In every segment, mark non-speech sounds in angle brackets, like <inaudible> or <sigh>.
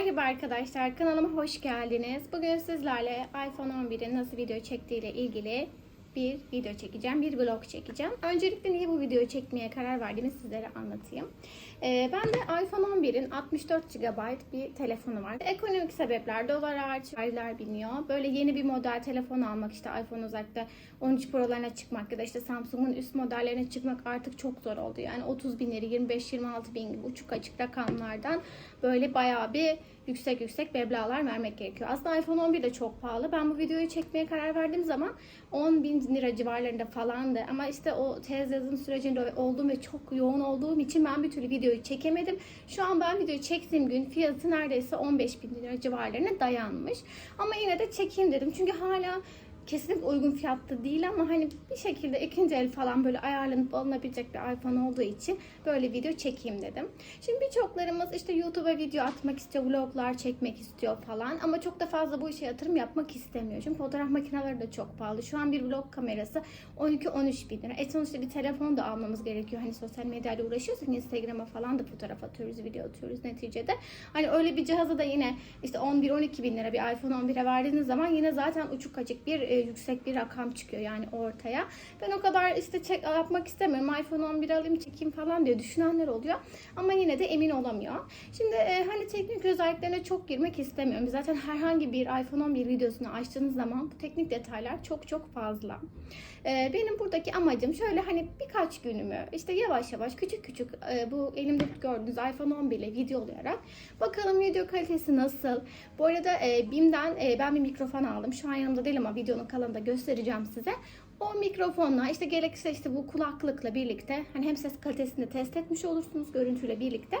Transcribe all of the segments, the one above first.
Merhaba arkadaşlar, kanalıma hoş geldiniz. Bugün sizlerle iPhone 11'in nasıl video çektiği ile ilgili bir video çekeceğim, bir vlog çekeceğim. Öncelikle niye bu videoyu çekmeye karar verdiğimi sizlere anlatayım. Ee, ben de iPhone 11'in 64 GB bir telefonu var. Ekonomik sebepler, dolar hariç vergiler biniyor. Böyle yeni bir model telefon almak işte iPhone özellikle 13 Pro'larına çıkmak ya da işte Samsung'un üst modellerine çıkmak artık çok zor oldu. Yani 30 binleri 25-26 bin gibi uçuk açık rakamlardan böyle bayağı bir yüksek yüksek meblağlar vermek gerekiyor. Aslında iPhone 11 de çok pahalı. Ben bu videoyu çekmeye karar verdiğim zaman 10 bin lira civarlarında falandı. Ama işte o tez yazım sürecinde olduğum ve çok yoğun olduğum için ben bir türlü videoyu çekemedim. Şu an ben videoyu çektiğim gün fiyatı neredeyse 15 bin lira civarlarına dayanmış. Ama yine de çekeyim dedim. Çünkü hala kesinlikle uygun fiyatlı değil ama hani bir şekilde ikinci el falan böyle ayarlanıp alınabilecek bir iPhone olduğu için böyle video çekeyim dedim. Şimdi birçoklarımız işte YouTube'a video atmak istiyor, vloglar çekmek istiyor falan ama çok da fazla bu işe yatırım yapmak istemiyor. Çünkü fotoğraf makineleri de çok pahalı. Şu an bir vlog kamerası 12-13 bin lira. E sonuçta bir telefon da almamız gerekiyor. Hani sosyal medyayla uğraşıyorsak Instagram'a falan da fotoğraf atıyoruz, video atıyoruz neticede. Hani öyle bir cihaza da yine işte 11-12 bin lira bir iPhone 11'e verdiğiniz zaman yine zaten uçuk açık bir e, yüksek bir rakam çıkıyor yani ortaya. Ben o kadar işte çek, yapmak istemiyorum. iPhone 11 alayım çekeyim falan diye düşünenler oluyor. Ama yine de emin olamıyor. Şimdi e, hani teknik özelliklerine çok girmek istemiyorum. Zaten herhangi bir iPhone 11 videosunu açtığınız zaman bu teknik detaylar çok çok fazla. E, benim buradaki amacım şöyle hani birkaç günümü işte yavaş yavaş küçük küçük e, bu elimde gördüğünüz iPhone 11 ile videolayarak bakalım video kalitesi nasıl. Bu arada e, BİM'den e, ben bir mikrofon aldım. Şu an yanımda değil ama videonun kalanında göstereceğim size. O mikrofonla işte gerekirse işte bu kulaklıkla birlikte hani hem ses kalitesini test etmiş olursunuz görüntüyle birlikte.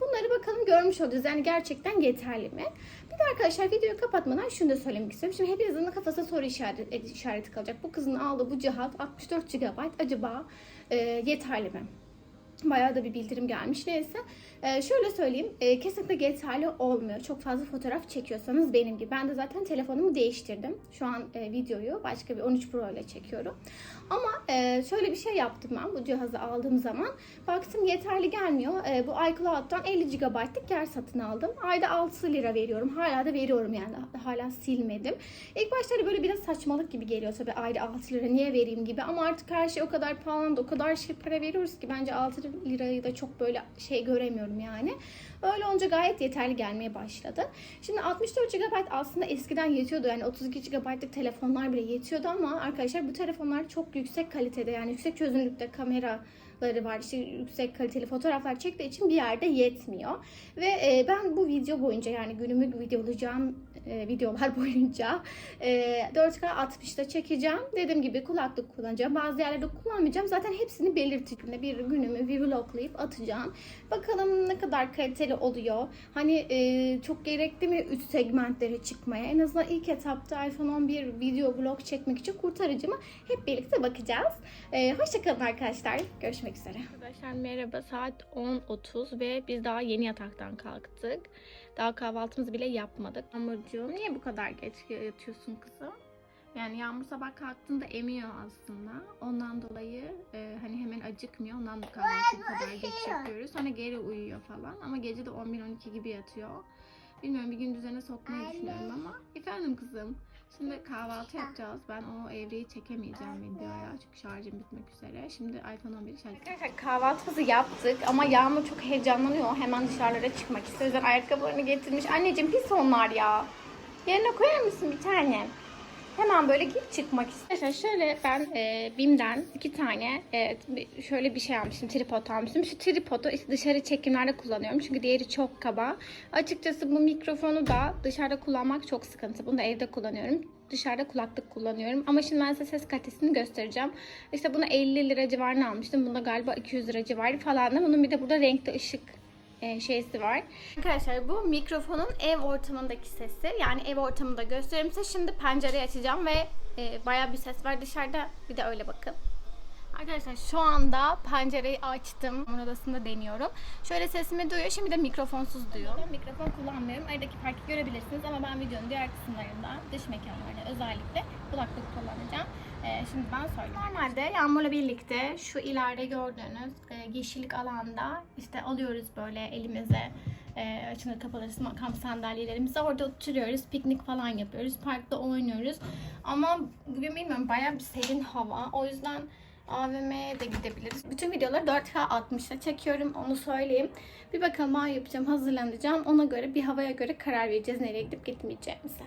Bunları bakalım görmüş olacağız. Yani gerçekten yeterli mi? Bir de arkadaşlar videoyu kapatmadan şunu da söylemek istiyorum. Şimdi hepinizin kafasında soru işareti, işareti kalacak. Bu kızın aldığı bu cihaz 64 GB acaba e, yeterli mi? Bayağı da bir bildirim gelmiş. Neyse. Ee, şöyle söyleyeyim. E, kesinlikle yeterli olmuyor. Çok fazla fotoğraf çekiyorsanız benim gibi. Ben de zaten telefonumu değiştirdim. Şu an e, videoyu başka bir 13 Pro ile çekiyorum. Ama e, şöyle bir şey yaptım ben bu cihazı aldığım zaman. Baktım yeterli gelmiyor. E, bu iCloud'dan 50 GB'lık yer satın aldım. Ayda 6 lira veriyorum. Hala da veriyorum yani. Hala silmedim. İlk başta böyle biraz saçmalık gibi geliyor tabii ayda 6 lira niye vereyim gibi. Ama artık her şey o kadar pahalandı. O kadar şey para veriyoruz ki bence 6 lirayı da çok böyle şey göremiyorum yani. Öyle olunca gayet yeterli gelmeye başladı. Şimdi 64 GB aslında eskiden yetiyordu. Yani 32 GB'lık telefonlar bile yetiyordu ama arkadaşlar bu telefonlar çok yüksek kalitede yani yüksek çözünürlükte kameraları var. İşte yüksek kaliteli fotoğraflar çektiği için bir yerde yetmiyor. Ve e, ben bu video boyunca yani günümü videolayacağım e, videolar <laughs> boyunca e, 4K 60'da çekeceğim. Dediğim gibi kulaklık kullanacağım. Bazı yerlerde kullanmayacağım. Zaten hepsini belirtip bir günümü vloglayıp atacağım. Bakalım ne kadar kaliteli oluyor. Hani e, çok gerekli mi üst segmentlere çıkmaya? En azından ilk etapta iPhone 11 video vlog çekmek için kurtarıcı mı? Hep birlikte bakacağız. E, Hoşçakalın arkadaşlar. Görüşmek üzere. Arkadaşlar merhaba. Saat 10.30 ve biz daha yeni yataktan kalktık. Daha kahvaltımızı bile yapmadık. Yağmurcuğum niye bu kadar geç yatıyorsun kızım? Yani Yağmur sabah kalktığında emiyor aslında. Ondan dolayı e, hani hemen acıkmıyor. Ondan bu kadar geç yapıyoruz. Sonra geri uyuyor falan. Ama gece de 11-12 gibi yatıyor. Bilmiyorum bir gün düzene sokmayı düşünüyorum ama. Efendim kızım. Şimdi kahvaltı yapacağız. Ben o evreyi çekemeyeceğim videoya. Çünkü şarjım bitmek üzere. Şimdi iPhone 11 şarj Arkadaşlar kahvaltımızı yaptık ama Yağmur çok heyecanlanıyor. Hemen dışarılara çıkmak istiyor. O yüzden ayakkabılarını getirmiş. Anneciğim pis onlar ya. Yerine koyar mısın bir tane? Hemen böyle git çıkmak istiyorum. Şöyle ben e, BİM'den iki tane e, şöyle bir şey almıştım. Tripod almıştım. Şu tripodu işte dışarı çekimlerde kullanıyorum. Çünkü diğeri çok kaba. Açıkçası bu mikrofonu da dışarıda kullanmak çok sıkıntı. Bunu da evde kullanıyorum. Dışarıda kulaklık kullanıyorum. Ama şimdi ben size ses kalitesini göstereceğim. İşte bunu 50 lira civarına almıştım. Bunda galiba 200 lira civarı falan da. Bunun bir de burada renkli ışık e, şeysi var. Arkadaşlar bu mikrofonun ev ortamındaki sesi. Yani ev ortamında göstereyim size. Şimdi pencereyi açacağım ve e, bayağı bir ses var dışarıda. Bir de öyle bakın. Arkadaşlar şu anda pencereyi açtım. Onun odasında deniyorum. Şöyle sesimi duyuyor. Şimdi de mikrofonsuz duyuyor. Mikrofon kullanmıyorum. Aradaki farkı görebilirsiniz ama ben videonun diğer kısımlarında dış mekanlarda özellikle kulaklık kullanacağım. Ee, şimdi ben söyleyeyim. Normalde Yağmur'la birlikte şu ileride gördüğünüz e, yeşillik alanda işte alıyoruz böyle elimize e, açılır kapalı kamp sandalyelerimizi orada oturuyoruz. Piknik falan yapıyoruz. Parkta oynuyoruz. Ama bugün bilmiyorum bayağı bir serin hava. O yüzden AVM'ye de gidebiliriz. Bütün videoları 4K 60'da çekiyorum onu söyleyeyim. Bir bakalım ne yapacağım hazırlanacağım. Ona göre bir havaya göre karar vereceğiz nereye gidip gitmeyeceğimize.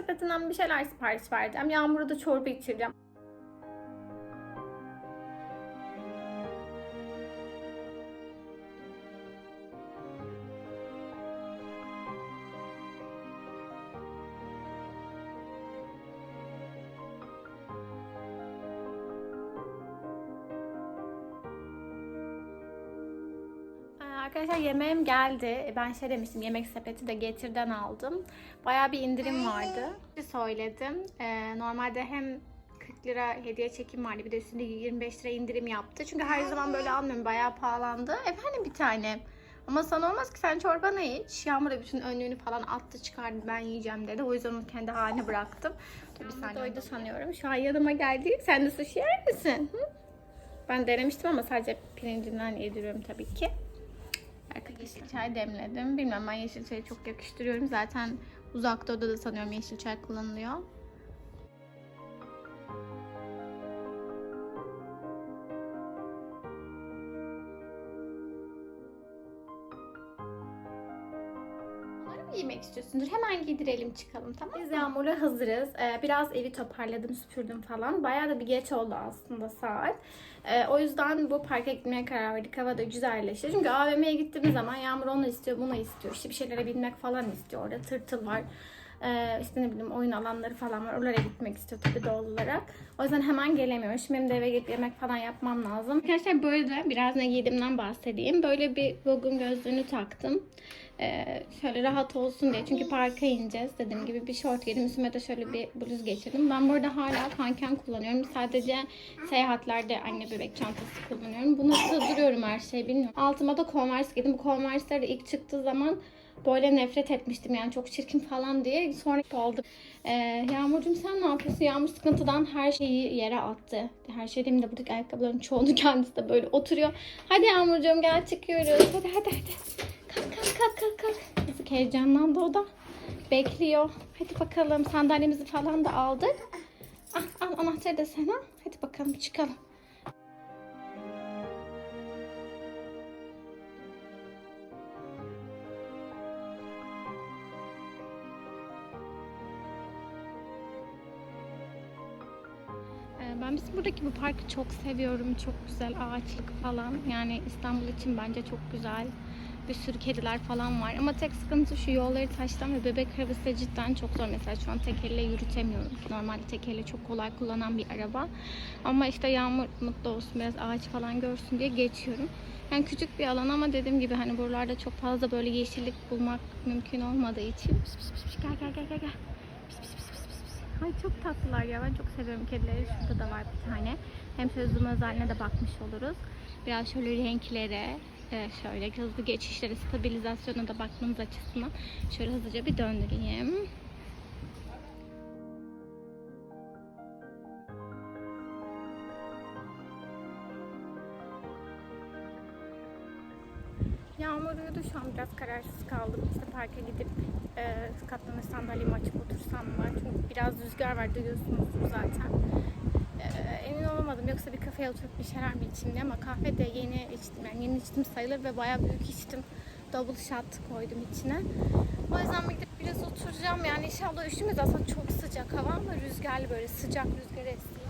Sepetinden bir şeyler sipariş vereceğim. Yağmur'a da çorba içireceğim. Arkadaşlar yemeğim geldi. Ben şey demiştim yemek sepeti de getirden aldım. Bayağı bir indirim vardı. Söyledim. Ee, normalde hem 40 lira hediye çekim vardı. Bir de üstünde 25 lira indirim yaptı. Çünkü her zaman böyle almıyorum. Bayağı pahalandı. Efendim bir tane. Ama sana olmaz ki sen çorbanı iç. Yağmur da bütün önlüğünü falan attı çıkardı ben yiyeceğim dedi. O yüzden onu kendi haline bıraktım. Dur bir saniye. Doydu sanıyorum. Şu an yanıma geldi. Sen de sushi yer misin? Hı? Ben denemiştim ama sadece pirincinden yediriyorum tabii ki. Arkadaşlar çay demledim. Bilmem ben yeşil çayı çok yakıştırıyorum. Zaten uzak doğuda da sanıyorum yeşil çay kullanılıyor. Giymek istiyorsundur? Hemen giydirelim çıkalım tamam mı? Biz Yağmur'la hazırız. Ee, biraz evi toparladım, süpürdüm falan. Bayağı da bir geç oldu aslında saat. Ee, o yüzden bu parka gitmeye karar verdik. Hava da güzelleşti. Çünkü AVM'ye gittiğimiz zaman Yağmur onu istiyor, bunu istiyor. İşte bir şeylere binmek falan istiyor. Orada tırtıl var. Ee, işte ne bileyim oyun alanları falan var. Oralara gitmek istiyor tabii doğal olarak. O yüzden hemen gelemiyor. Şimdi benim de eve gidip yemek falan yapmam lazım. Arkadaşlar böyle biraz ne giydiğimden bahsedeyim. Böyle bir Vogue'un gözlüğünü taktım. Ee, şöyle rahat olsun diye. Çünkü parka ineceğiz. Dediğim gibi bir şort giydim. Üstüme de şöyle bir bluz geçirdim. Ben burada hala kanken kullanıyorum. Sadece seyahatlerde anne bebek çantası kullanıyorum. Bunu sığdırıyorum her şeyi bilmiyorum. Altıma da Converse giydim. Bu Converse'ler ilk çıktığı zaman böyle nefret etmiştim yani çok çirkin falan diye sonra aldım. Ee, Yağmurcuğum sen ne yapıyorsun? Yağmur sıkıntıdan her şeyi yere attı. Her şey de buradaki ayakkabıların çoğunu <laughs> kendisi de böyle oturuyor. Hadi Yağmurcuğum gel çıkıyoruz. Hadi hadi hadi. Kalk kalk kalk kalk kalk. Yazık heyecanlandı o da. Bekliyor. Hadi bakalım sandalyemizi falan da aldık. Al, al anahtarı da sen al. Hadi bakalım çıkalım. Buradaki bu parkı çok seviyorum. Çok güzel ağaçlık falan. Yani İstanbul için bence çok güzel. Bir sürü kediler falan var. Ama tek sıkıntı şu yolları taştan ve bebek arabası cidden çok zor. Mesela şu an tek elle yürütemiyorum. Normalde tek elle çok kolay kullanan bir araba. Ama işte Yağmur mutlu olsun biraz ağaç falan görsün diye geçiyorum. Yani küçük bir alan ama dediğim gibi hani buralarda çok fazla böyle yeşillik bulmak mümkün olmadığı için. Pis pis pis. Gel gel gel gel gel. Pis pis pis pis pis pis. Ay çok tatlılar ya. Ben çok seviyorum kedileri. Şurada da var bir tane. Hem zoom özelliğine de bakmış oluruz. Biraz şöyle renklere, e, şöyle hızlı geçişlere, stabilizasyona da bakmanız açısından şöyle hızlıca bir döndüreyim. Yağmur uyudu şu an biraz kararsız kaldım. İşte parka gidip e, katlanır sandalyemi açıp otursam mı? Çünkü biraz rüzgar var duyuyorsunuzdur zaten. E, emin olamadım yoksa bir kafeye oturup bir şeyler mi içeyim diye ama kahve de yeni içtim. Yani yeni içtim sayılır ve bayağı büyük içtim. Double shot koydum içine. O yüzden bir gidip biraz oturacağım. Yani inşallah üşümez. Aslında çok sıcak hava ama rüzgarlı böyle sıcak rüzgar esiyor.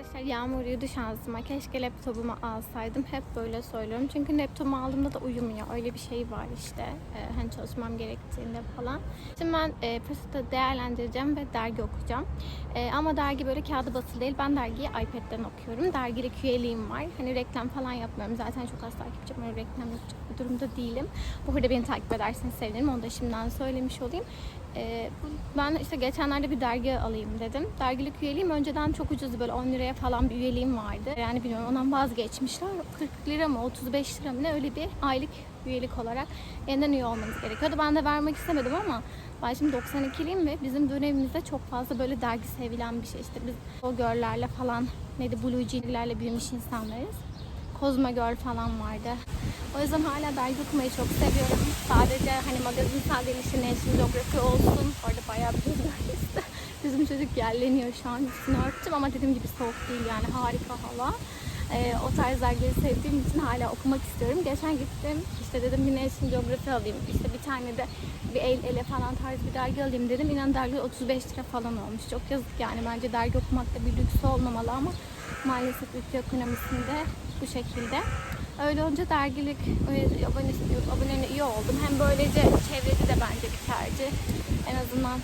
Arkadaşlar Yağmur uyudu şansıma. Keşke laptopumu alsaydım. Hep böyle söylüyorum. Çünkü laptopumu aldığımda da uyumuyor. Öyle bir şey var işte. Ee, hani çalışmam gerektiğinde falan. Şimdi ben e, fırsatı değerlendireceğim ve dergi okuyacağım. E, ama dergi böyle kağıdı basılı değil. Ben dergiyi iPad'den okuyorum. Dergilik üyeliğim var. Hani reklam falan yapmıyorum. Zaten çok az takipçim var. Reklam yapacak bir durumda değilim. Bu arada beni takip ederseniz sevinirim. Onu da şimdiden söylemiş olayım. Bu- ben işte geçenlerde bir dergi alayım dedim. Dergilik üyeliğim önceden çok ucuzdu böyle 10 liraya falan bir üyeliğim vardı. Yani bilmiyorum ondan vazgeçmişler. 40 lira mı 35 lira mı ne öyle bir aylık üyelik olarak yeniden üye olmanız gerekiyordu. Ben de vermek istemedim ama ben şimdi 92'liyim ve bizim dönemimizde çok fazla böyle dergi sevilen bir şey. İşte biz o görlerle falan neydi Blue Jean'lerle büyümüş insanlarız. Kozma Girl falan vardı. O yüzden hala dergi okumayı çok seviyorum. Sadece hani işte National Geography olsun. Orada bayağı bir <laughs> Bizim çocuk yerleniyor şu an. Üstünü örttüm ama dediğim gibi soğuk değil yani harika hava. Ee, o tarz dergileri sevdiğim için hala okumak istiyorum. Geçen gittim işte dedim bir National Geography alayım. İşte bir tane de bir el ele falan tarz bir dergi alayım dedim. İnan dergi 35 lira falan olmuş. Çok yazık yani bence dergi okumak da bir lüks olmamalı ama maalesef ülke ekonomisinde bu şekilde. Öyle olunca dergilik e, abonesi, abonelerine üye oldum. Hem böylece çevreci de bence bir tercih. En azından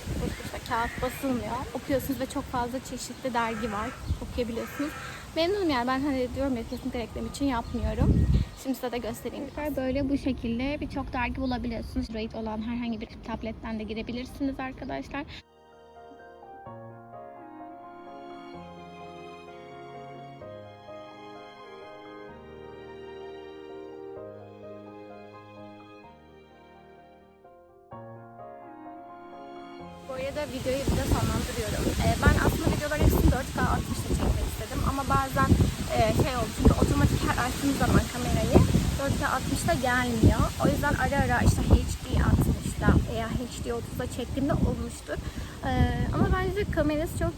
işte kağıt basılmıyor. Okuyorsunuz ve çok fazla çeşitli dergi var. Okuyabiliyorsunuz. Memnunum yani ben hani diyorum ya kesinlikle reklam için yapmıyorum. Şimdi size de göstereyim. Böyle bu şekilde birçok dergi bulabiliyorsunuz. Android olan herhangi bir tabletten de girebilirsiniz arkadaşlar. Arada videoyu burada sonlandırıyorum. Ee, ben aslında videoları hepsini 4K 60'da çekmek istedim ama bazen e, şey oldu çünkü otomatik her açtığınız zaman kamerayı 4K 60'da gelmiyor. O yüzden ara ara işte HD 60'da veya HD 30'da çektiğimde olmuştur. Ee, ama bence kamerası çok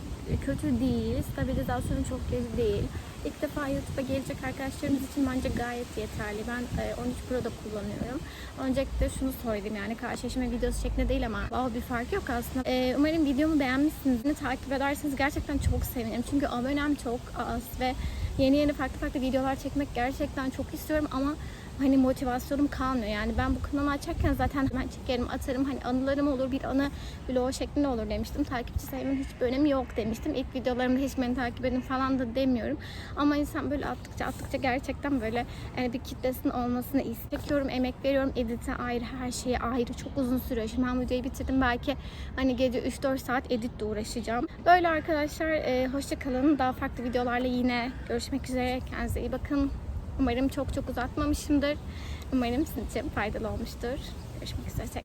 kötü değil, stabilizasyonu çok iyi değil. İlk defa YouTube'a gelecek arkadaşlarımız için bence gayet yeterli. Ben e, 13 Pro'da kullanıyorum. Öncelikle şunu söyleyeyim yani karşılaşma videosu şeklinde değil ama wow, bir fark yok aslında. E, umarım videomu beğenmişsiniz. Beni takip ederseniz gerçekten çok sevinirim. Çünkü abonem çok az ve yeni yeni farklı farklı videolar çekmek gerçekten çok istiyorum ama hani motivasyonum kalmıyor. Yani ben bu kanalı açarken zaten hemen çekerim, atarım. Hani anılarım olur, bir anı vlog şeklinde olur demiştim. Takipçi sayımın hiçbir önemi yok demiştim. İlk videolarımda hiç beni takip edin falan da demiyorum. Ama insan böyle attıkça attıkça gerçekten böyle yani bir kitlesinin olmasını istiyorum. Emek veriyorum. Edite ayrı, her şeye ayrı. Çok uzun sürüyor. Şimdi ben videoyu bitirdim. Belki hani gece 3-4 saat editle uğraşacağım. Böyle arkadaşlar e, hoşça kalın. Daha farklı videolarla yine görüşmek üzere. Kendinize iyi bakın. Umarım çok çok uzatmamışımdır. Umarım sizin için faydalı olmuştur. Görüşmek üzere.